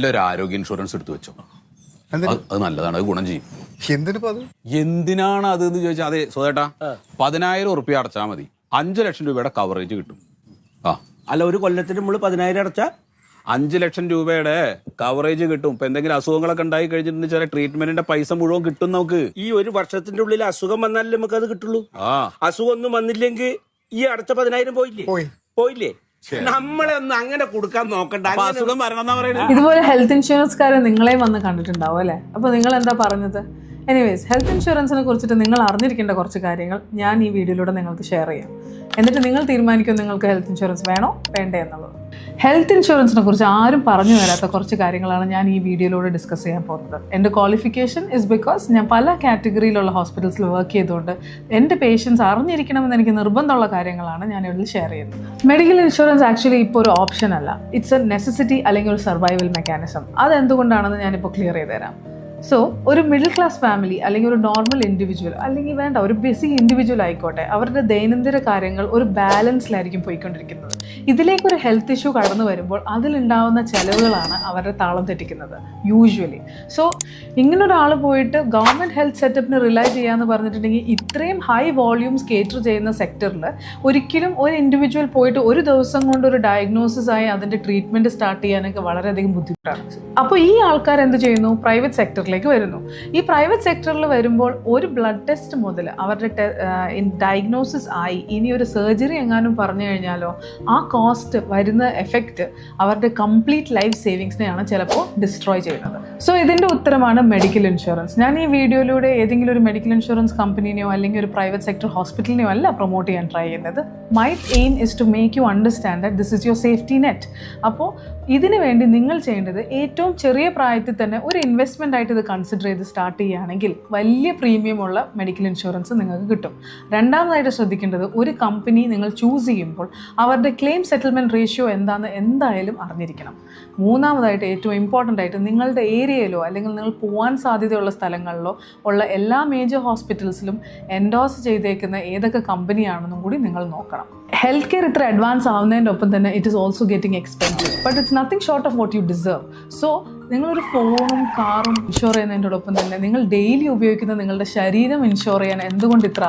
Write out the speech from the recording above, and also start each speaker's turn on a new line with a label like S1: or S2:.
S1: നല്ലൊരു ആരോഗ്യ ഇൻഷുറൻസ് എടുത്തു വെച്ചോ? അത് അത് നല്ലതാണ് അത് ഗുണം ചെയ്യും.
S2: എന്തിനിപ്പോ അത്?
S1: എന്തിനാണ് അത് എന്ന് ചോദിച്ചാൽ അതെ സുധേട്ടാ പതിനായിരം ഉറുപ്പ്യ അടച്ചാൽ മതി. അഞ്ചു ലക്ഷം രൂപയുടെ കവറേജ് കിട്ടും. ആ.
S3: അല്ല ഒരു കൊല്ലത്തിന് നമ്മൾ പതിനായിരം അടച്ചാൽ
S1: അഞ്ച് ലക്ഷം രൂപയുടെ കവറേജ് കിട്ടും. ഇപ്പൊ എന്തെങ്കിലും അസുഖങ്ങളൊക്കെ ഉണ്ടായി കഴിഞ്ഞിട്ടുണ്ടെങ്കിൽ ചില ട്രീറ്റ്മെന്റിന്റെ പൈസ മുഴുവൻ കിട്ടും നമുക്ക്.
S3: ഈ ഒരു വർഷത്തിന്റെ ഉള്ളിൽ അസുഖം വന്നാലേ നമുക്ക് അത് കിട്ടുള്ളൂ?
S1: ആ.
S3: അസുഖം ഒന്നും വന്നില്ലെങ്കിൽ ഈ അടച്ച പതിനായിരം പോയില്ലേ?
S2: പോയി.
S3: പോയില്ലേ? നമ്മളെ ഒന്ന് അങ്ങനെ കൊടുക്കാൻ നോക്കണ്ട.
S1: അസുഖം വരണം പറയുന്നത്
S4: ഇതുപോലെ ഹെൽത്ത് ഇൻഷുറൻസ് ഇൻഷുറൻസുകാരെ നിങ്ങളെ വന്ന് കണ്ടിട്ടുണ്ടാവും അല്ലേ? അപ്പൊ നിങ്ങൾ എന്താ പറഞ്ഞത്? എനിവേസ് ഹെൽത്ത് ഇൻഷുറൻസിനെ കുറിച്ചിട്ട് നിങ്ങൾ അറിഞ്ഞിരിക്കേണ്ട കുറച്ച് കാര്യങ്ങൾ ഞാൻ ഈ വീഡിയോയിലൂടെ നിങ്ങൾക്ക് ഷെയർ ചെയ്യാം. എന്നിട്ട് നിങ്ങൾ തീരുമാനിക്കും നിങ്ങൾക്ക് ഹെൽത്ത് ഇൻഷുറൻസ് വേണോ? വേണ്ടേ എന്നുള്ളത്. ഹെൽത്ത് ഇൻഷുറൻസിനെ കുറിച്ച് ആരും പറഞ്ഞു തരാത്ത കുറച്ച് കാര്യങ്ങളാണ് ഞാൻ ഈ വീഡിയോയിലൂടെ ഡിസ്കസ് ചെയ്യാൻ പോകുന്നത്. എന്റെ ക്വാളിഫിക്കേഷൻ ഇസ് ബിക്കോസ് ഞാൻ പല കാറ്റഗറിയിലുള്ള ഹോസ്പിറ്റൽസിൽ വർക്ക് ചെയ്തുകൊണ്ട് എന്റെ പേഷ്യൻസ് അറിഞ്ഞിരിക്കണമെന്ന് എനിക്ക് നിർബന്ധമുള്ള കാര്യങ്ങളാണ് ഞാൻ ഇവിടെ ഷെയർ ചെയ്യുന്നത്. മെഡിക്കൽ ഇൻഷുറൻസ് ആക്ച്വലി ഇപ്പോൾ ഒരു ഓപ്ഷൻ അല്ല. ഇറ്റ്സ് എ നെസസിറ്റി അല്ലെങ്കിൽ ഒരു സർവൈവൽ മെക്കാനിസം അതെന്തുകൊണ്ടാണെന്ന് ഞാനിപ്പോൾ ക്ലിയർ ചെയ്ത് തരാം സോ ഒരു മിഡിൽ ക്ലാസ് ഫാമിലി അല്ലെങ്കിൽ ഒരു നോർമൽ ഇൻഡിവിജ്വൽ അല്ലെങ്കിൽ വേണ്ട ഒരു ബിസി ഇൻഡിവിജ്വൽ ആയിക്കോട്ടെ അവരുടെ ദൈനംദിന കാര്യങ്ങൾ ഒരു ബാലൻസിലായിരിക്കും പോയിക്കൊണ്ടിരിക്കുന്നത്. ഇതിലേക്ക് ഒരു ഹെൽത്ത് ഇഷ്യൂ കടന്നു വരുമ്പോൾ അതിലുണ്ടാവുന്ന ചെലവുകളാണ് അവരുടെ താളം തെറ്റിക്കുന്നത് യൂഷ്വലി സോ ഇങ്ങനെ ഒരാൾ പോയിട്ട് ഗവൺമെന്റ് ഹെൽത്ത് സെറ്റപ്പിന് റിലൈ ചെയ്യാന്ന് പറഞ്ഞിട്ടുണ്ടെങ്കിൽ ഇത്രയും ഹൈ വോള്യൂംസ് കേറ്റർ ചെയ്യുന്ന സെക്ടറിൽ ഒരിക്കലും ഒരു ഇൻഡിവിജ്വൽ പോയിട്ട് ഒരു ദിവസം കൊണ്ട് ഒരു ഡയഗ്നോസിസ് ആയി അതിന്റെ ട്രീറ്റ്മെന്റ് സ്റ്റാർട്ട് ചെയ്യാനൊക്കെ വളരെയധികം ബുദ്ധിമുട്ടാണ്. അപ്പോൾ ഈ ആൾക്കാർ എന്ത് ചെയ്യുന്നു? പ്രൈവറ്റ് സെക്ടറിലേക്ക് വരുന്നു. ഈ പ്രൈവറ്റ് സെക്ടറിൽ വരുമ്പോൾ ഒരു ബ്ലഡ് ടെസ്റ്റ് മുതൽ അവരുടെ ഡയഗ്നോസിസ് ആയി. ഇനി ഒരു സർജറി എങ്ങാനും പറഞ്ഞു കഴിഞ്ഞാലോ ആ കോസ്റ്റ് വരുന്ന എഫക്റ്റ് അവരുടെ കംപ്ലീറ്റ് ലൈഫ് സേവിങ്സിനെയാണ് ചിലപ്പോൾ ഡിസ്ട്രോയ് ചെയ്യുന്നത്. സോ ഇതിന്റെ ഉത്തരമാണ് മെഡിക്കൽ ഇൻഷുറൻസ് ഞാൻ ഈ വീഡിയോയിലൂടെ ഏതെങ്കിലും ഒരു മെഡിക്കൽ ഇൻഷുറൻസ് കമ്പനിനെയോ അല്ലെങ്കിൽ ഒരു പ്രൈവറ്റ് സെക്ടർ ഹോസ്പിറ്റലിനെയോ അല്ല പ്രൊമോട്ട് ചെയ്യാൻ ട്രൈ ചെയ്യുന്നത്. My aim is to make you understand that this is your safety net അപ്പോൾ ഇതിനു വേണ്ടി നിങ്ങൾ ചെയ്യേണ്ടത് ഏറ്റവും ചെറിയ പ്രായത്തിൽ തന്നെ ഒരു ഇൻവെസ്റ്റ്മെന്റ് ആയിട്ട് ഇത് കൺസിഡർ ചെയ്ത് സ്റ്റാർട്ട് ചെയ്യുകയാണെങ്കിൽ വലിയ പ്രീമിയം ഉള്ള മെഡിക്കൽ ഇൻഷുറൻസ് നിങ്ങൾക്ക് കിട്ടും. രണ്ടാമതായിട്ട് ശ്രദ്ധിക്കേണ്ടത് ഒരു കമ്പനി നിങ്ങൾ ചൂസ് ചെയ്യുമ്പോൾ അവരുടെ ക്ലെയിം സെറ്റിൽമെന്റ് റേഷ്യോ എന്താണെന്ന് എന്തായാലും അറിഞ്ഞിരിക്കണം. മൂന്നാമതായിട്ട് ഏറ്റവും ഇമ്പോർട്ടന്റ് ആയിട്ട് നിങ്ങളുടെ ഏരിയയിലോ അല്ലെങ്കിൽ നിങ്ങൾ പോകാൻ സാധ്യതയുള്ള സ്ഥലങ്ങളിലോ ഉള്ള എല്ലാ മേജർ ഹോസ്പിറ്റൽസിലും എൻഡോസ് ചെയ്തേക്കുന്ന ഏതൊക്കെ കമ്പനിയാണെന്നും കൂടി നിങ്ങൾ നോക്കണം. ഹെൽത്ത് കെയർ ഇത്ര അഡ്വാൻസ് ആവുന്നതിന്റെ ഒപ്പം തന്നെ it is also getting expensive but it's nothing short of what you deserve so നിങ്ങളൊരു ഫോണും കാറും ഇൻഷുർ ചെയ്യുന്നതിന്റെ ഒപ്പം തന്നെ നിങ്ങൾ ഡെയിലി ഉപയോഗിക്കുന്ന നിങ്ങളുടെ ശരീരം ഇൻഷുർ ചെയ്യാൻ എന്തുകൊണ്ട് ഇത്ര